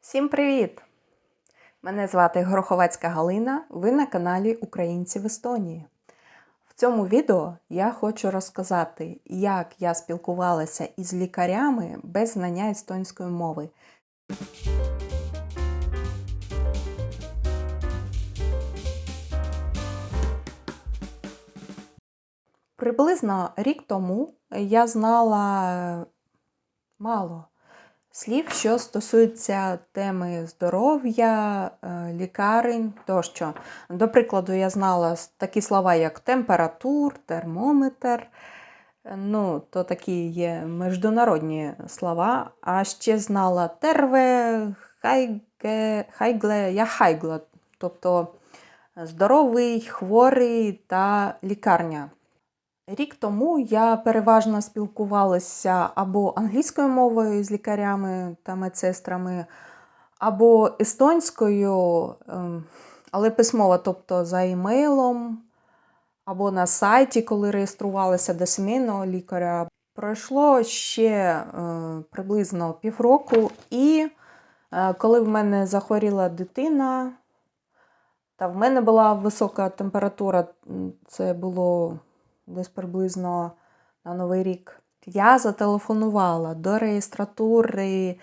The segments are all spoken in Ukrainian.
Всім привіт! Мене звати Гороховецька Галина. Ви на каналі Українці в Естонії. В цьому відео я хочу розказати, як я спілкувалася із лікарями без знання естонської мови. Приблизно рік тому я знала мало слів, що стосуються теми здоров'я, е, лікарень тощо. До прикладу, я знала такі слова, як температур, термометр. Ну, то такі є міжнародні слова. А ще знала терве, хайге, хайгле, я хайгла, тобто здоровий, хворий та лікарня. Рік тому я переважно спілкувалася або англійською мовою з лікарями та медсестрами, або естонською, ем, але письмово, тобто за емейлом, або на сайті, коли реєструвалася до сімейного лікаря. Пройшло ще е, приблизно півроку, і е, коли в мене захворіла дитина, та в мене була висока температура, це було десь приблизно на Новий рік. Я зателефонувала до реєстратури,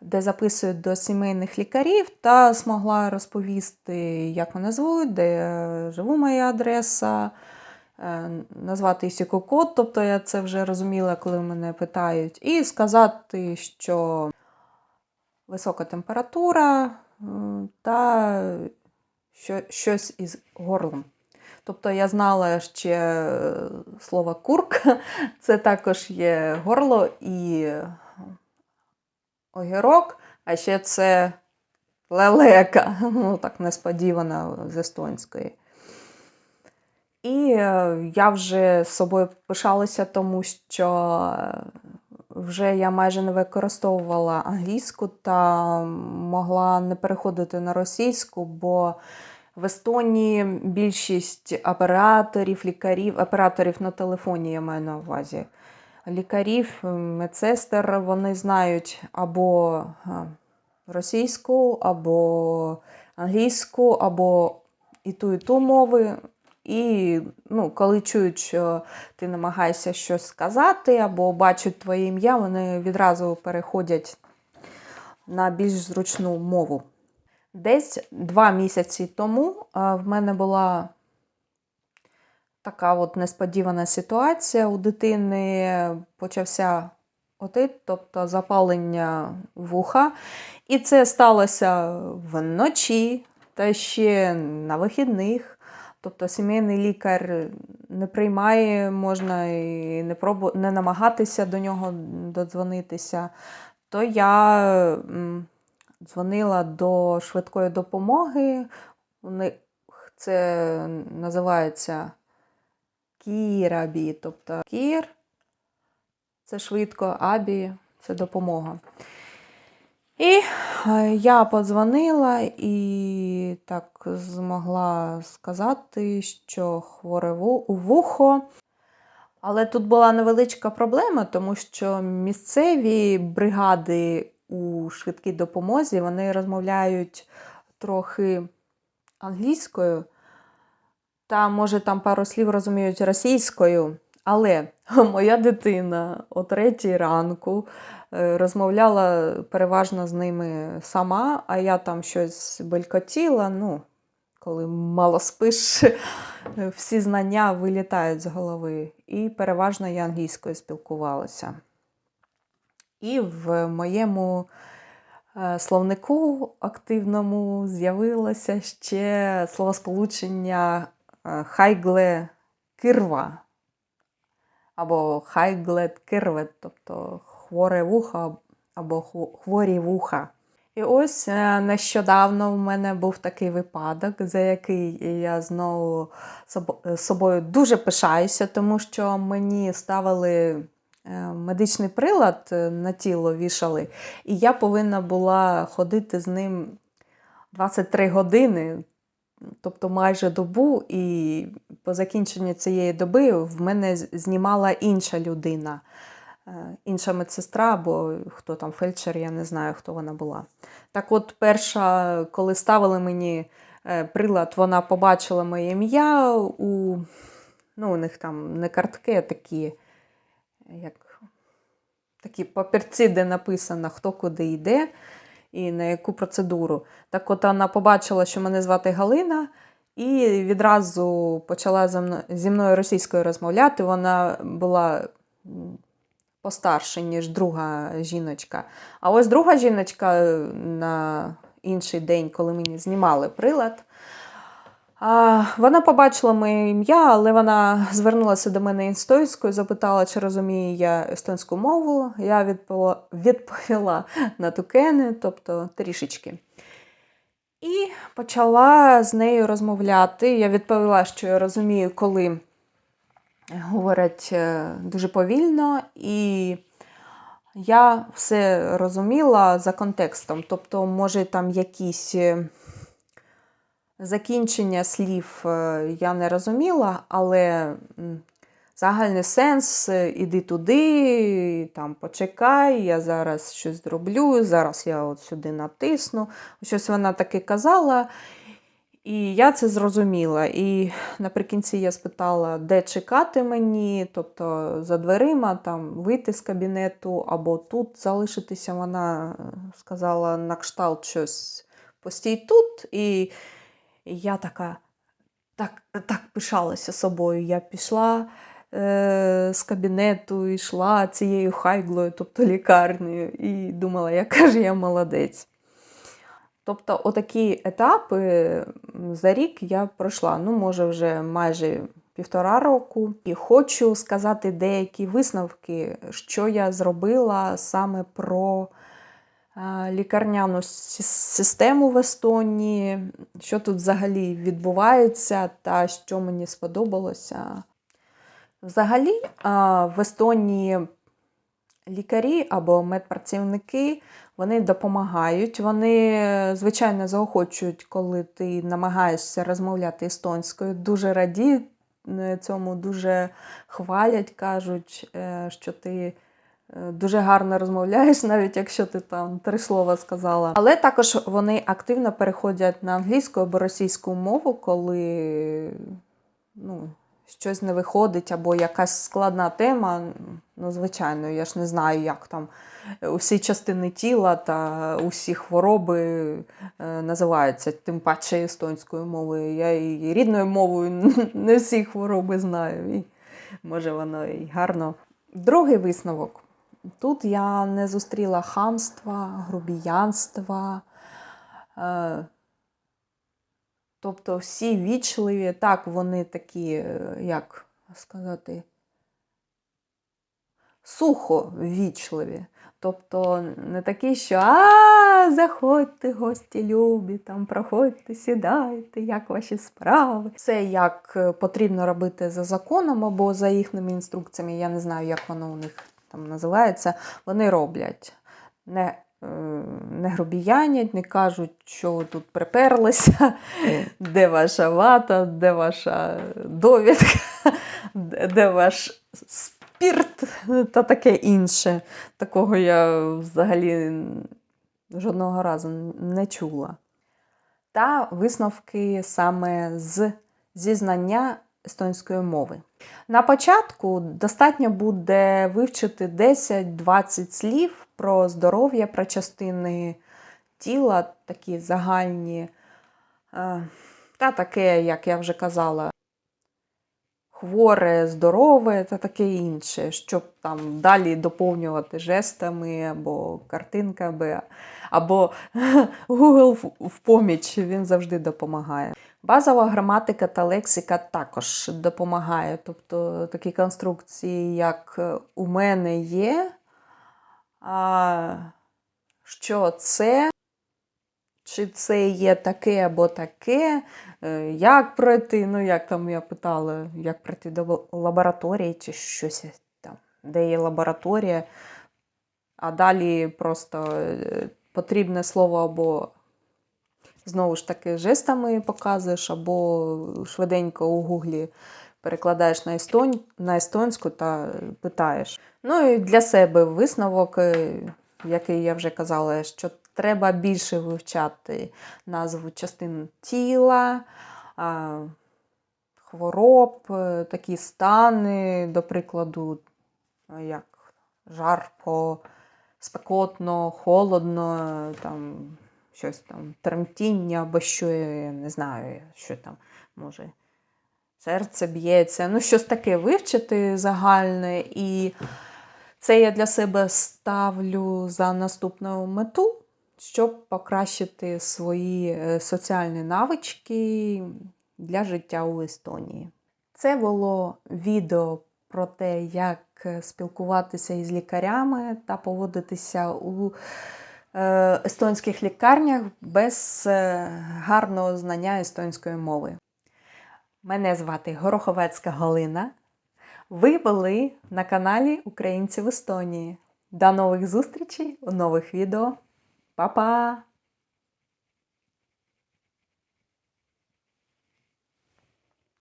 де записують до сімейних лікарів, та змогла розповісти, як мене звуть, де живу моя адреса, е, назвати ICQ-код, тобто я це вже розуміла, коли мене питають, і сказати, що висока температура та що, щось із горлом. Тобто я знала ще е, слово курка, це також є горло і огірок, а ще це лелека, ну так несподівано з естонської. І е, я вже з собою пишалася, тому що е, вже я майже не використовувала англійську та могла не переходити на російську, бо в Естонії більшість операторів, лікарів, операторів на телефоні я маю на увазі. Лікарів, медсестер, вони знають або російську, або англійську, або і ту, і ту мови. І ну, коли чують, що ти намагаєшся щось сказати, або бачать твоє ім'я, вони відразу переходять на більш зручну мову. Десь два місяці тому в мене була така от несподівана ситуація. У дитини почався отит, тобто запалення вуха. І це сталося вночі та ще на вихідних. Тобто сімейний лікар не приймає, можна і не, пробу... не намагатися до нього додзвонитися. То я дзвонила до швидкої допомоги. У них це називається кірабі, тобто кір це швидко, абі це допомога. І е, я подзвонила і так змогла сказати, що хворе вухо. Але тут була невеличка проблема, тому що місцеві бригади у швидкій допомозі вони розмовляють трохи англійською, та, може, там пару слів розуміють російською. Але моя дитина о третій ранку е, розмовляла переважно з ними сама, а я там щось белькотіла. Ну, коли мало спиш, всі знання вилітають з голови. І переважно я англійською спілкувалася. І в моєму е, словнику активному з'явилося ще словосполучення е, хайгле кирва або хайглет кирвет, тобто хворе вухо або хворі вуха. І ось е, нещодавно в мене був такий випадок, за який я знову собо- собою дуже пишаюся, тому що мені ставили медичний прилад е, на тіло вішали, і я повинна була ходити з ним 23 години, тобто майже добу, і по закінченню цієї доби в мене знімала інша людина. е, інша медсестра, або хто там фельдшер, я не знаю, хто вона була. Так от, перша, коли ставили мені е, прилад, вона побачила моє ім'я у. Ну, у них там не картки, а такі, як такі папірці, де написано, хто куди йде і на яку процедуру. Так от вона побачила, що мене звати Галина, і відразу почала зі мною, російською розмовляти. Вона була постарше, ніж друга жіночка. А ось друга жіночка е, на інший день, коли мені знімали прилад. Вона побачила моє ім'я, але вона звернулася до мене естонською, запитала, чи розумію я естонську мову. Я відповіла, відповіла на тукени, тобто трішечки. І почала з нею розмовляти. Я відповіла, що я розумію, коли говорять е, дуже повільно, і я все розуміла за контекстом. Тобто, може, там якісь е, закінчення слів е, я не розуміла, але загальний сенс е, іди туди, там почекай, я зараз щось зроблю, зараз я от сюди натисну. Щось вона таке казала. І я це зрозуміла. І наприкінці я спитала, де чекати мені, тобто за дверима, там вийти з кабінету або тут залишитися. Вона е, сказала на кшталт щось постій тут. І я така так, так пишалася собою. Я пішла е, з кабінету, йшла цією хайглою, тобто лікарнею, і думала, яка ж я молодець. Тобто, отакі етапи за рік я пройшла, ну, може, вже майже півтора року. І хочу сказати деякі висновки, що я зробила саме про лікарняну систему в Естонії, що тут взагалі відбувається та що мені сподобалося. Взагалі, в Естонії лікарі або медпрацівники вони допомагають. Вони, звичайно, заохочують, коли ти намагаєшся розмовляти естонською. Дуже радіють е, цьому, дуже хвалять, кажуть, е, що ти дуже гарно розмовляєш, навіть якщо ти там три слова сказала. Але також вони активно переходять на англійську або російську мову, коли ну, щось не виходить, або якась складна тема. Ну, звичайно, я ж не знаю, як там усі частини тіла та усі хвороби е, називаються, тим паче естонською мовою. Я і рідною мовою не всі хвороби знаю. І може воно і гарно. Другий висновок. Тут я не зустріла хамства, грубіянства. Е, Тобто всі вічливі, так, вони такі, е, як сказати, сухо вічливі. Тобто не такі, що а, заходьте, гості любі, там проходьте, сідайте, як ваші справи. Це як е, потрібно робити за законом або за їхніми інструкціями. Я не знаю, як воно у них там називається. Вони роблять. Не, е, не грубіянять, не кажуть, що ви тут приперлися, де ваша вата, де ваша довідка, де де ваш спірт та таке інше. Такого я взагалі жодного разу не чула. Та висновки саме з зізнання естонської мови. На початку достатньо буде вивчити 10-20 слів про здоров'я, про частини тіла, такі загальні, е, та таке, як я вже казала, хворе, здорове та таке інше, щоб там далі доповнювати жестами або картинками, або Google в- в поміч, він завжди допомагає. Базова граматика та лексика також допомагає. Тобто такі конструкції, як е, у мене є, а що це, чи це є таке або таке, е, як пройти, ну як там я питала, як пройти до лабораторії чи щось там, де є лабораторія, а далі просто е, потрібне слово або знову ж таки жестами показуєш, або швиденько у гуглі перекладаєш на, естон... на естонську та питаєш. Ну і для себе висновок, е, який я вже казала, що треба більше вивчати назву частин тіла, хвороб, е, такі стани, до прикладу, як жарко, спекотно, холодно, там щось там тремтіння або що, я не знаю, що там може. Серце б'ється, ну щось таке вивчити загальне, і це я для себе ставлю за наступну мету, щоб покращити свої е, соціальні навички для життя у Естонії. Це було відео про те, як е, спілкуватися із лікарями та поводитися у естонських лікарнях без е, гарного знання естонської мови. Мене звати Гороховецька Галина. Ви були на каналі Українці в Естонії. До нових зустрічей у нових відео. Па-па!